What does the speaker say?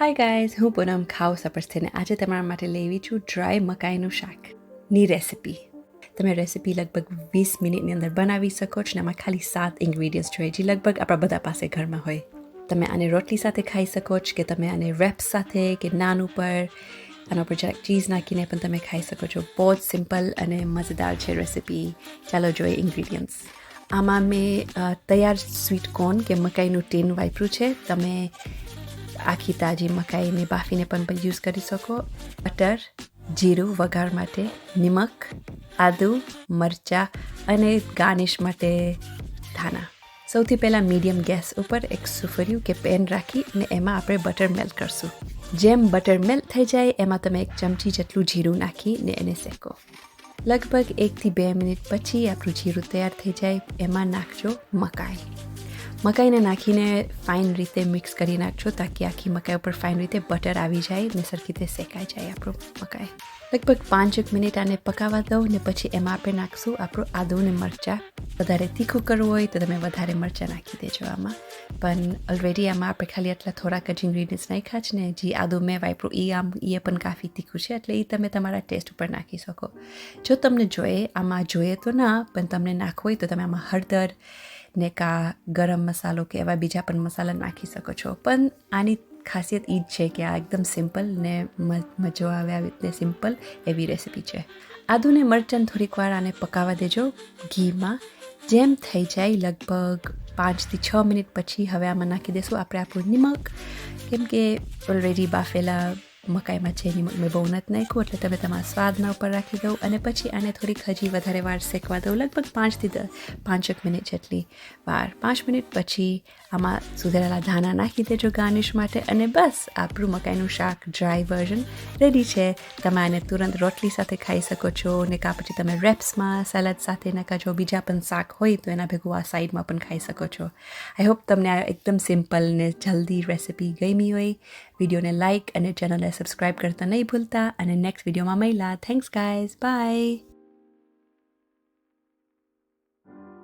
Hi guys હું પૂનમ ખાઉ સપરસ્થિને. આજે તમારા માટે લેવી છું ડ્રાય મકાઈનું શાકની રેસિપી તમે રેસિપી લગભગ વીસ મિનિટની અંદર બનાવી શકો છો ને આમાં ખાલી સાત ઇન્ગ્રીડિયન્ટ્સ જોઈએ, જે લગભગ આપણા બધા પાસે ઘરમાં હોય. તમે આને રોટલી સાથે ખાઈ શકો છો કે તમે આને રેપ્સ સાથે કે નાન ઉપર. આના ઉપર જરાક ચીઝ નાખીને પણ તમે ખાઈ શકો છો. બહુ જ સિમ્પલ અને મજેદાર છે રેસિપી ચાલો જોઈએ ઇન્ગ્રીડિયન્ટ્સ આમાં મેં તૈયાર સ્વીટ કોર્ન કે મકાઈનું ટીન વાપર્યું છે. તમે આખી તાજી મકાઈને બાફીને પણ યુઝ કરી શકો. બટર, જીરું વઘાર માટે, નિમક, આદુ, મરચાં અને ગાર્નિશ માટે ધાણા. સૌથી પહેલાં મીડિયમ ગેસ ઉપર એક સુફર્યું કે પેન રાખી અને એમાં આપણે બટર મેલ્ટ કરશું. જેમ બટર મેલ્ટ થઈ જાય, એમાં તમે એક ચમચી જેટલું જીરું નાખીને એને શેકો. લગભગ એકથી બે મિનિટ પછી આપણું જીરું તૈયાર થઈ જાય, એમાં નાખજો મકાઈ. મકાઈને નાખીને ફાઇન રીતે મિક્સ કરી નાખજો તાકી આખી મકાઈ ઉપર ફાઇન રીતે બટર આવી જાય ને સરખી રીતે શેકાઈ જાય આપણું મકાઈ. લગભગ પાંચેક મિનિટ આને પકાવવા દઉં ને પછી એમાં આપણે નાખશું આપણું આદુ ને મરચાં. વધારે તીખું કરવું હોય તો તમે વધારે મરચાં નાખી દેજો આમાં. પણ ઓલરેડી આમાં આપણે ખાલી આટલા થોડાક જ ઇન્ગ્રીડિયન્ટ્સ નાખ્યા છે ને જે આદુ મેં વાપરું એ આમ એ પણ કાફી તીખું છે એટલે એ તમે તમારા ટેસ્ટ ઉપર નાખી શકો. જો તમને જોઈએ, આમાં જોઈએ તો ના, પણ તમને નાખવું હોય તો તમે આમાં હળદર ને કા ગરમ મસાલો કે એવા બીજા પણ મસાલા નાખી શકો છો. પણ આની ખાસિયત એ જ છે કે આ એકદમ સિમ્પલ ને મજો આવે આવી રીતે સિમ્પલ એવી રેસીપી છે. આદુને મરચાં થોડીક વાર આને પકાવવા દેજો ઘીમાં. જેમ થઈ જાય લગભગ પાંચથી છ મિનિટ પછી હવે આમાં નાખી દઈશું આપણે આપણું નિમક કેમ કે ઓલરેડી બાફેલા મકાઈમાં જેની મેં બહુ નથી નાખ્યું, એટલે તમે તમારા સ્વાદના ઉપર રાખી દઉં. અને પછી આને થોડીક હજી વધારે વાર શેકવા દઉં, લગભગ પાંચથી દસ પાંચેક મિનિટ જેટલી વાર. પાંચ મિનિટ પછી આમાં સુધારેલા ધાણા નાખી દેજો ગાર્નિશ માટે અને બસ આપણું મકાઈનું શાક ડ્રાય વર્ઝન રેડી છે. તમે આને તુરંત રોટલી સાથે ખાઈ શકો છો ને કાં પછી તમે રેપ્સમાં સેલડ સાથે ને કાં જો બીજા પણ શાક હોય તો એના ભેગું આ સાઈડમાં પણ ખાઈ શકો છો. આઈ હોપ તમને આ એકદમ સિમ્પલ ને જલ્દી રેસિપી ગમી હોય. વિડીયોને લાઇક અને ચેનલને સબસ્ક્રાઇબ કરતા નહીં ભૂલતા અને નેક્સ્ટ વિડીયોમાં મળ્યા થેન્ક્સ ગાઈઝ બાય